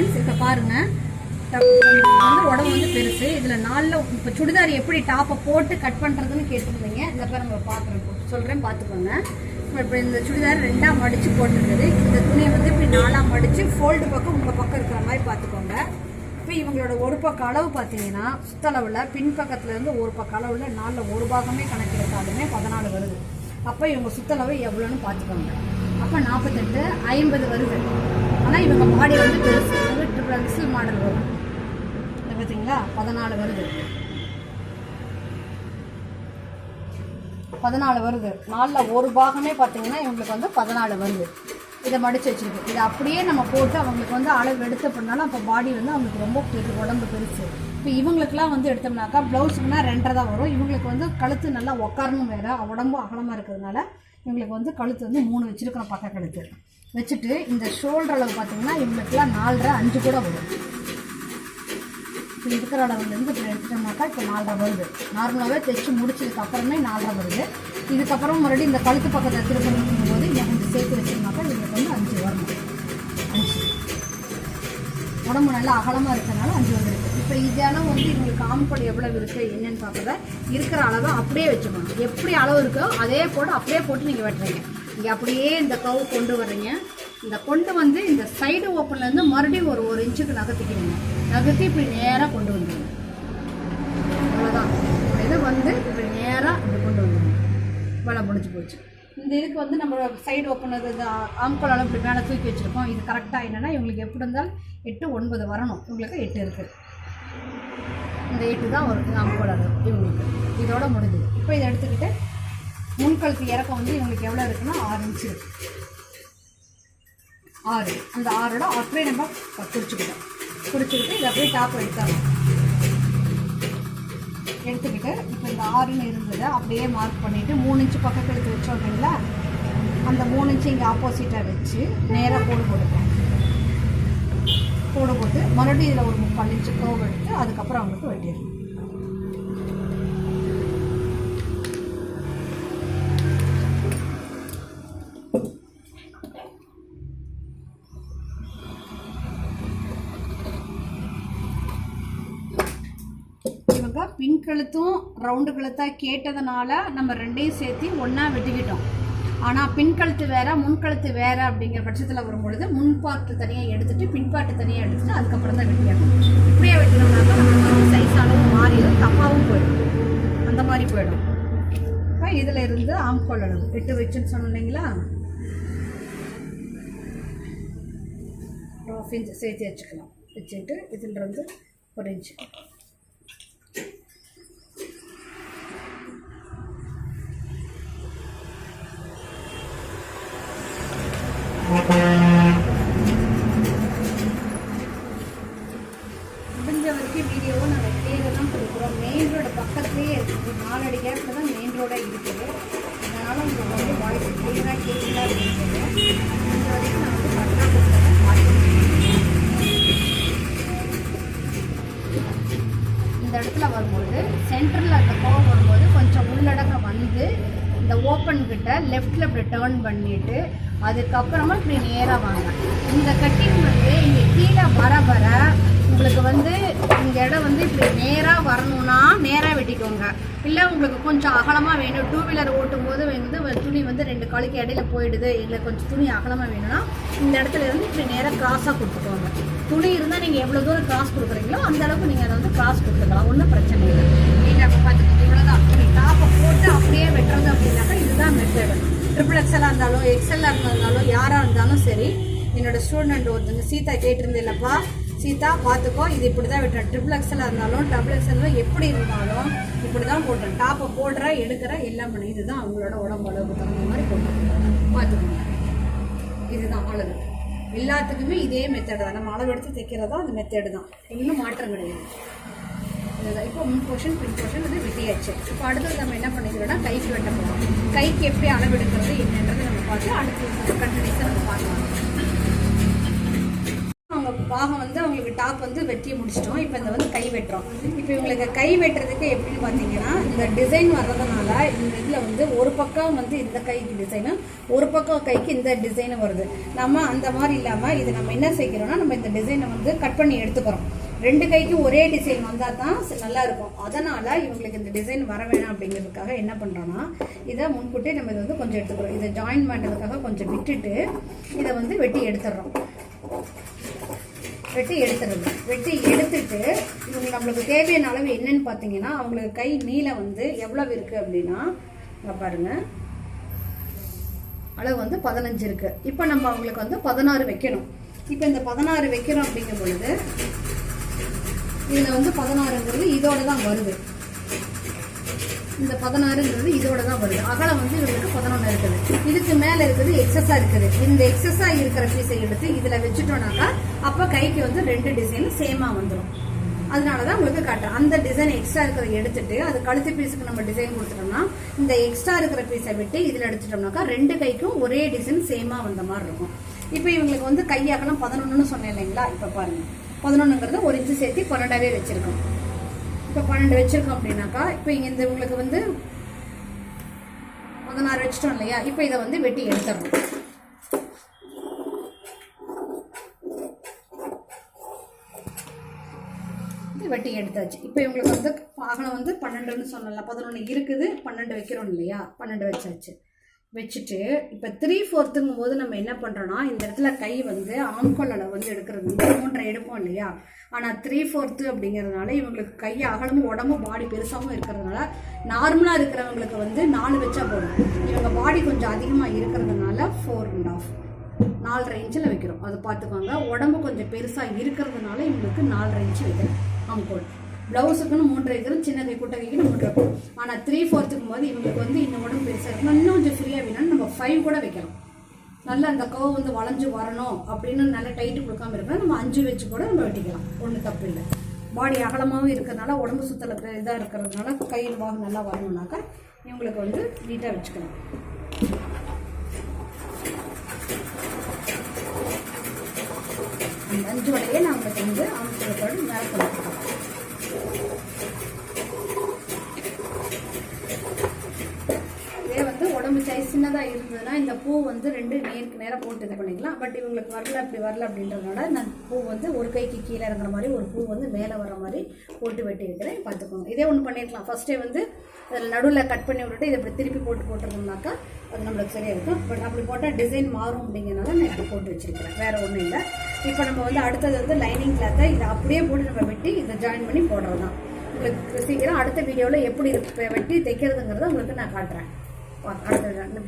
Friends இப்போ பாருங்க. வந்து உடம்பு வந்து பெருசு. இதில் நாளில் இப்போ சுடிதார் எப்படி டாப்பை போட்டு கட் பண்ணுறதுன்னு கேட்டிருந்தீங்க. இந்த பேர் நம்ம பார்க்குறேன் சொல்கிறேன் பார்த்துக்கோங்க. இப்போ இந்த சுடிதார் ரெண்டாக மடித்து போட்டுருக்குது. இந்த துணியை வந்து இப்படி நாலாக மடித்து ஃபோல்டு பக்கம் உங்கள் பக்கம் இருக்கிற மாதிரி பார்த்துக்கோங்க. இப்போ இவங்களோட ஒரு பக்க அளவு பார்த்தீங்கன்னா சுத்தளவில் பின்பக்கத்துலேருந்து ஒரு பக்க அளவில் நாளில் ஒரு பாகமே கணக்கெடுத்தாலுமே பதினாலு வருது. அப்போ இவங்க சுத்தளவு எவ்வளோன்னு பார்த்துக்கோங்க. அப்போ நாற்பத்தெட்டு ஐம்பது வருது. ஆனால் இவங்க பாடி வந்து பெருசு. ட்ரிபிள் எக்ஸல் மாடல் வரும். பார்த்தீங்களா பதினாலு வருது. பதினாலு வருது. நாலில் ஒரு பாகமே பார்த்தீங்கன்னா இவங்களுக்கு வந்து பதினாலு வருது. இதை மடித்து வச்சுருக்கு. இதை அப்படியே நம்ம போட்டு அவங்களுக்கு வந்து அளவு எடுத்து அப்படினாலும் அப்போ பாடி வந்து அவங்களுக்கு ரொம்ப பெரு உடம்பு பெருசு. இப்போ இவங்களுக்குலாம் வந்து எடுத்தோம்னாக்கா ப்ளவுஸுக்குனா ரெண்டரை தான் வரும். இவங்களுக்கு வந்து கழுத்து நல்லா உக்காரணும் வேறு. உடம்பு அகலமாக இருக்கிறதுனால இவங்களுக்கு வந்து கழுத்து வந்து மூணு வச்சிருக்கிறோம் பக்க கழுத்து வச்சுட்டு இந்த ஷோல்டர் அளவு பார்த்தீங்கன்னா இவங்களுக்குலாம் நாலரை அஞ்சு கூட வரும். இப்போ இருக்கிற அளவுலேருந்து இப்போ எடுத்துட்டோம்னாக்கா இப்போ நாலரை வருது. நார்மலாகவே தைச்சு முடிச்சதுக்கு அப்புறமே நாலரை வருது. இதுக்கப்புறம் மறுபடியும் இந்த கழுத்து பக்கத்தை திருப்பணும் போது இங்கே கொஞ்சம் சேர்த்து வச்சோம்னாக்கா இவங்களுக்கு வந்து அஞ்சு வரணும் அஞ்சு. உடம்பு நல்லா அகலமாக இருக்கிறனால அஞ்சு வந்துருக்கு. இப்போ இதெல்லாம் வந்து இவங்களுக்கு ஆம்பல் எவ்வளோ இருக்குது என்னென்னு பார்க்கல இருக்கிற அளவை அப்படியே வச்சுக்கணும் எப்படி அளவு இருக்கோ அதே போட்டு அப்படியே போட்டு நீங்கள் வெட்டுறீங்க. இங்கே அப்படியே இந்த கவு கொண்டு வர்றீங்க. இந்த கொண்டு வந்து இந்த சைடு ஓப்பன்லேருந்து மறுபடியும் ஒரு ஒரு இன்ச்சுக்கு நகர்த்திக்கிறீங்க நகர்த்தி இப்படி நேராக கொண்டு வந்துடுங்க அவ்வளோதான் இது வந்து இப்படி நேராக இப்படி கொண்டு வந்துடுங்க வேலை முடிஞ்சு போச்சு. இந்த இதுக்கு வந்து நம்ம சைடு ஓப்பன் இது ஆம்கோலால் இப்படி மேலே தூக்கி வச்சுருக்கோம். இது கரெக்டாக என்னென்னா இவங்களுக்கு எப்படி இருந்தாலும் எட்டு ஒன்பது வரணும். இவங்களுக்கு எட்டு இருக்குது இந்த எட்டு தான் ஒரு ஆம்கோல் அளவு. இவங்களுக்கு. இதோட முடிஞ்சுது. இப்போ இதை எடுத்துக்கிட்டு முன்கழுத்து இறக்கம் வந்து இவங்களுக்கு எவ்வளோ இருக்குன்னா ஆறு இன்ச்சு இருக்கு. ஆறு. அந்த ஆறோட அப்படியே நம்ம குடிச்சுக்கிட்டோம் குறிச்சிக்கிட்டு இதை அப்படியே டாப் எடுத்துடலாம். எடுத்துக்கிட்டு இப்போ இந்த ஆறுன்னு இருந்ததை அப்படியே மார்க் பண்ணிவிட்டு மூணு இன்ச்சு பக்கத்து எடுத்து வச்சோம் இல்லைங்களா? அந்த மூணு இன்ச்சு இங்கே ஆப்போசிட்டாக வச்சு நேராக கோடு போட்டுப்போம் கோடு போட்டு மறுபடியும் இதில் ஒரு முக்கால் இன்ச்சு கோவ் எடுத்து அதுக்கப்புறம் அவங்களுக்கு வெட்டிடணும் கழுத்தும் ரவுண்டு கழுத்தாக கேட்டதுனால நம்ம ரெண்டையும் சேர்த்து ஒன்றா வெட்டிக்கிட்டோம். ஆனால் பின் கழுத்து முன்கழுத்து வேறு அப்படிங்கிற பட்சத்தில் வரும்பொழுது முன்பாட்டு தனியாக எடுத்துகிட்டு பின்பாட்டு தனியாக எடுத்துகிட்டு அதுக்கப்புறம் தான் வெட்டிடணும் இப்படியே வெட்டினோம்னாக்கா நமக்கு சைஸ் மாறிடும் தப்பாகவும் போயிடும். அந்த மாதிரி போயிடும். இப்போ இதில் இருந்து ஆம்கோல் அளவு எட்டு வச்சுன்னு சொன்னோம் இல்லைங்களா? ஆஃப் இன்ச் சேர்த்து வச்சுக்கலாம். வச்சுட்டு இதில் இருந்து ஒரு இன்ச்சு முடிஞ்ச வரைக்கும் வீடியோவை நாங்கள் கிளியராக தான் கொடுக்குறோம் மெயின் ரோடு பக்கத்துலேயே இருக்குது நாலடி கேப்பில் தான் மெயின் ரோடாக இருக்குது அதனால் வரைக்கும் நான் வந்து இந்த இடத்துல வரும்போது சென்டரில் அந்த கோவம் வரும்போது கொஞ்சம் உள்ளடக்க வந்து இந்த ஓப்பன் கிட்ட லெஃப்டில் இப்படி டேர்ன் பண்ணிட்டு அதுக்கப்புறமா இப்படி நேராக வாங்க. இந்த கட்டிங் வந்து இங்கே கீழே வர வர உங்களுக்கு வந்து இந்த இடம் வந்து இப்படி நேராக வரணும்னா நேராக வெட்டிக்கோங்க. இல்லை உங்களுக்கு கொஞ்சம் அகலமாக வேணும். டூ வீலர் ஓட்டும் போது வந்து துணி வந்து ரெண்டு காலுக்கு இடையில போயிடுது. இல்லை கொஞ்சம் துணி அகலமாக வேணும்னா இந்த இடத்துல இருந்து இப்படி நேராக கிராஸாக கொடுத்துக்கோங்க. துணி இருந்தால் நீங்கள் எவ்வளோ தூரம் கிராஸ் கொடுக்குறீங்களோ அந்த அளவுக்கு நீங்கள் அதை வந்து கிராஸ் கொடுத்துக்கலாம். ஒன்றும் பிரச்சனை இல்லை. நீங்கள் அப்போ பார்த்துக்கிட்டு இவ்வளோதான் டாப்பை போட்டு அப்படியே வெட்டுறது அப்படின்னாக்கா இதுதான் மெத்தடு ட்ரிபிள் எக்ஸலாக இருந்தாலும் எக்ஸலாக இருந்தாலும் யாராக இருந்தாலும் சரி என்னோட ஸ்டூடெண்ட் ஒருத்தங்க சீதா கேட்டிருந்தேன்லப்பா சீதா பார்த்துக்கோ இது இப்படி தான் வெட்டுறேன் ட்ரிபிள் எக்ஸலாக இருந்தாலும் டபுள் எக்ஸலில் எப்படி இருந்தாலும் இப்படி தான் போட்டேன் டாப்பை போடுற எடுக்கிற எல்லாம் பண்ணி. இதுதான் அவங்களோட உடம்பு அளவுக்கு தகுந்த மாதிரி போட்டுருக்காங்க பார்த்துக்கோங்க இதுதான் அளவு. எல்லாத்துக்குமே இதே மெத்தடு தான். நம்ம அளவு எடுத்து தைக்கிறதா அந்த மெத்தடு தான். இன்னும் மாற்றம் கிடையாது. இதுதான். இப்போ முன் போர்ஷன் பின் போர்ஷன் இது வெட்டியாச்சு. இப்போ அடுத்தது நம்ம என்ன பண்ணிக்கிறோம்னா கைக்கு வெட்ட போகிறோம் கைக்கு எப்படி அளவு எடுக்கிறது என்னன்றது நம்ம பார்த்து அடுத்து கண்டினியூஸாக நம்ம பார்க்கலாம். அவங்க பாகம் வந்து அவங்களுக்கு டாப் வந்து வெட்டி முடிச்சிட்டோம். இப்போ இந்த வந்து கை வெட்டுறோம். இப்போ இவங்களுக்கு கை வெட்டுறதுக்கு எப்படின்னு பார்த்தீங்கன்னா இந்த டிசைன் வர்றதுனால இந்த இதில் வந்து ஒரு பக்கம் வந்து இந்த கைக்கு டிசைனும் ஒரு பக்கம் கைக்கு இந்த டிசைனும் வருது. நம்ம அந்த மாதிரி இல்லாமல் இது நம்ம என்ன செய்கிறோம்னா நம்ம இந்த டிசைனை வந்து கட் பண்ணி எடுத்துக்கிறோம். ரெண்டு கைக்கும் ஒரே டிசைன் வந்தால் தான் நல்லா இருக்கும். அதனால் இவங்களுக்கு இந்த டிசைன் வர வேணாம் அப்படிங்கிறதுக்காக என்ன பண்ணுறோன்னா இதை முன்கூட்டி நம்ம இதை வந்து கொஞ்சம் எடுத்துக்கிறோம். இதை ஜாயின் பண்ணுறதுக்காக கொஞ்சம் விட்டுட்டு இதை வந்து வெட்டி எடுத்துடுறோம் வெட்டி எடுத்துடுறது வெட்டி எடுத்துட்டு இவங்க நம்மளுக்கு தேவையான அளவு என்னன்னு பார்த்தீங்கன்னா அவங்களுக்கு கை நீளம் வந்து எவ்வளவு இருக்குது அப்படின்னா இங்க பாருங்க. அளவு வந்து பதினஞ்சு இருக்கு. இப்போ நம்ம அவங்களுக்கு வந்து பதினாறு வைக்கணும். இப்போ இந்த பதினாறு வைக்கிறோம் அப்படிங்கும் பொழுது இதில் வந்து பதினாறுங்கிறது இதோட தான் வருது. இந்த பதினாறுங்கிறது இதோட தான் வருது. அகலம் வந்து இவங்களுக்கு பதினொன்று இருக்குது. மேல இருக்குது எக்ஸஸாக இருக்குது. இந்த எக்ஸஸா இருக்கிற பீஸை எடுத்து இதில் வச்சுட்டோம்னாக்கா அப்போ கைக்கு வந்து ரெண்டு டிசைன் சேமாக வந்துடும் அதனால தான் உங்களுக்கு காட்டுறேன் அந்த டிசைன் எக்ஸ்ட்ரா இருக்கிறத எடுத்துட்டு அது கழுத்து பீஸுக்கு நம்ம டிசைன் கொடுத்துட்டோம்னா இந்த எக்ஸ்ட்ரா இருக்கிற பீஸை விட்டு இதில் எடுத்துட்டோம்னாக்கா ரெண்டு கைக்கும் ஒரே டிசைன் சேமாக வந்த மாதிரி இருக்கும். இப்போ இவங்களுக்கு வந்து கையாக்கலாம் பதினொன்னு பதினொன்றுன்னு சொன்னேன் இல்லைங்களா? இப்போ பாருங்க. பதினொன்னுங்கிறது ஒரு இன்ச்சு சேர்த்து பன்னெண்டாவே வச்சிருக்கோம். இப்போ பன்னெண்டு வச்சிருக்கோம் அப்படின்னாக்கா இப்போ இந்த உங்களுக்கு வந்து பதினாறு வச்சிட்டோம் இல்லையா? இப்போ இதை வந்து வெட்டி எடுத்துடணும். வெட்டி எடுத்தாச்சு. இப்போ இவங்களுக்கு வந்து பாகனம் வந்து பன்னெண்டுன்னு சொன்னல பதினொன்று இருக்குது பன்னெண்டு வைக்கிறோம் இல்லையா? பன்னெண்டு வச்சாச்சு. வச்சுட்டு இப்போ த்ரீ ஃபோர்த்துங்கும் போது நம்ம என்ன பண்ணுறோன்னா இந்த இடத்துல கை வந்து ஆம்கோல் வந்து எடுக்கிறது மூன்றரை எடுப்போம் இல்லையா? ஆனால் த்ரீ ஃபோர்த்து அப்படிங்கிறதுனால இவங்களுக்கு கை அகலமும் உடம்பு பாடி பெருசாகவும் இருக்கிறதுனால நார்மலாக இருக்கிறவங்களுக்கு வந்து நாலு வச்சா போதும். இவங்க பாடி கொஞ்சம் அதிகமாக இருக்கிறதுனால ஃபோர் அண்ட் ஆஃப் நாலரை இன்ச்சில் வைக்கிறோம். அதை பார்த்துக்கோங்க. உடம்பு கொஞ்சம் பெருசாக இருக்கிறதுனால இவங்களுக்கு நாலரை இன்ச்சு வைக்கிறோம். ஆம்கோல் ப்ளவுஸுக்குன்னு மூன்றரை இருக்கிறது சின்ன கை குட்டை கைக்குன்னு மூன்று இருக்கும் ஆனால் த்ரீ ஃபோர்த்துக்கும் போது இவங்களுக்கு வந்து இந்த உடம்பு பெருசாக இருக்கும் இன்னும் கொஞ்சம் ஃப்ரீயாக வேணும்னு நம்ம ஃபைவ் கூட வைக்கலாம். நல்ல அந்த கவ் வந்து வளைஞ்சு வரணும் அப்படின்னு நல்ல டைட்டு கொடுக்காம இருப்பேன் நம்ம அஞ்சு வச்சு கூட நம்ம வெட்டிக்கலாம். ஒன்றும் தப்பு இல்லை. பாடி அகலமாகவும் இருக்கிறதுனால உடம்பு சுத்தல இதாக இருக்கிறதுனால கையில் பாகம் நல்லா வரணும்னாக்கா இவங்களுக்கு வந்து நீட்டாக வச்சுக்கலாம். அந்த அஞ்சு வடையே நம்மளுக்கு வந்து அமைச்சரோடு மேலே கொடுத்துருக்கோம் இதே வந்து உடம்பு சைஸ் சின்னதாக இருந்ததுன்னா இந்த பூ வந்து ரெண்டு நேருக்கு நேராக போட்டு இது பண்ணிக்கலாம். பட் இவங்களுக்கு வரல அப்படி வரல அப்படின்றதுனால நான் பூ வந்து ஒரு கைக்கு கீழே இறங்குற மாதிரி ஒரு பூ வந்து மேலே வர மாதிரி போட்டு வெட்டி வைக்கிறேன் பார்த்துக்கோங்க. இதே ஒன்று பண்ணியிருக்கலாம் ஃபஸ்ட்டே வந்து அதில் நடுவில் கட் பண்ணி விட்டுட்டு இதை இப்படி திருப்பி போட்டு போட்டிருந்தோம்னாக்கா அது நம்மளுக்கு சரியாக இருக்கும். பட் அப்படி போட்டால் டிசைன் மாறும் அப்படிங்கிறனால நான் இப்படி போட்டு வச்சிருக்கிறேன். வேறு ஒன்றும் இல்லை. இப்போ நம்ம வந்து அடுத்தது வந்து லைனிங் கிளாத்தை இதை அப்படியே போட்டு நம்ம வெட்டி இதை ஜாயின் பண்ணி போடுறது தான் உங்களுக்கு சீக்கிரம் அடுத்த வீடியோவில் எப்படி வெட்டி தைக்கிறதுங்கிறத உங்களுக்கு நான் காட்டுறேன். வா, அடுத்தது